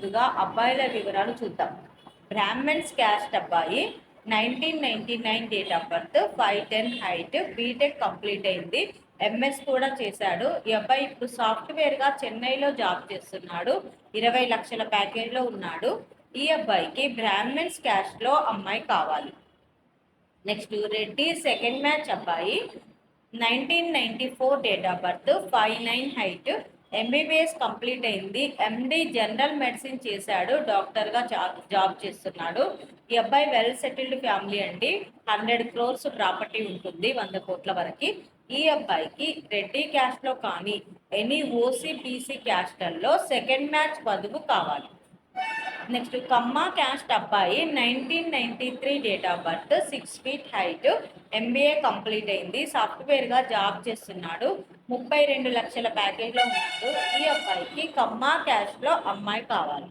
ముందుగా అబ్బాయిల వివరాలు చూద్దాం. బ్రాహ్మణ్స్ క్యాస్ట్ అబ్బాయి nineteen ninety nine date of birth five ten height BTech complete అయింది. ఎంఎస్ కూడా చేశాడు. ఈ అబ్బాయి ఇప్పుడు సాఫ్ట్వేర్గా చెన్నైలో జాబ్ చేస్తున్నాడు. ఇరవై లక్షల ప్యాకేజ్లో ఉన్నాడు. ఈ అబ్బాయికి బ్రాహ్మణ్స్ క్యాస్ట్లో అమ్మాయి కావాలి. నెక్స్ట్ రెడ్డి సెకండ్ మ్యాచ్ అబ్బాయి nineteen ninety four date of birth five nine height MBBS complete అయింది. ఎండి జనరల్ మెడిసిన్ చేశాడు. డాక్టర్గా జాబ్ జాబ్ చేస్తున్నాడు. ఈ అబ్బాయి వెల్ సెటిల్డ్ ఫ్యామిలీ అండి. హండ్రెడ్ క్రోర్స్ ప్రాపర్టీ ఉంటుంది. వంద కోట్ల వరకు. ఈ అబ్బాయికి రెడ్డి క్యాస్ట్లో కానీ ఎనీ ఓసీబీసీ క్యాస్టల్లో సెకండ్ మ్యాచ్ బదువు కావాలి. నెక్స్ట్ కమ్మ క్యాస్ట్ అబ్బాయి nineteen ninety three date of birth six feet height MBA complete అయింది. సాఫ్ట్వేర్గా జాబ్ చేస్తున్నాడు. ముప్పై రెండు లక్షల ప్యాకేజ్లో ఉన్నట్టు ఈ అబ్బాయికి కమ్మా క్యాష్లో అమ్మాయి కావాలి.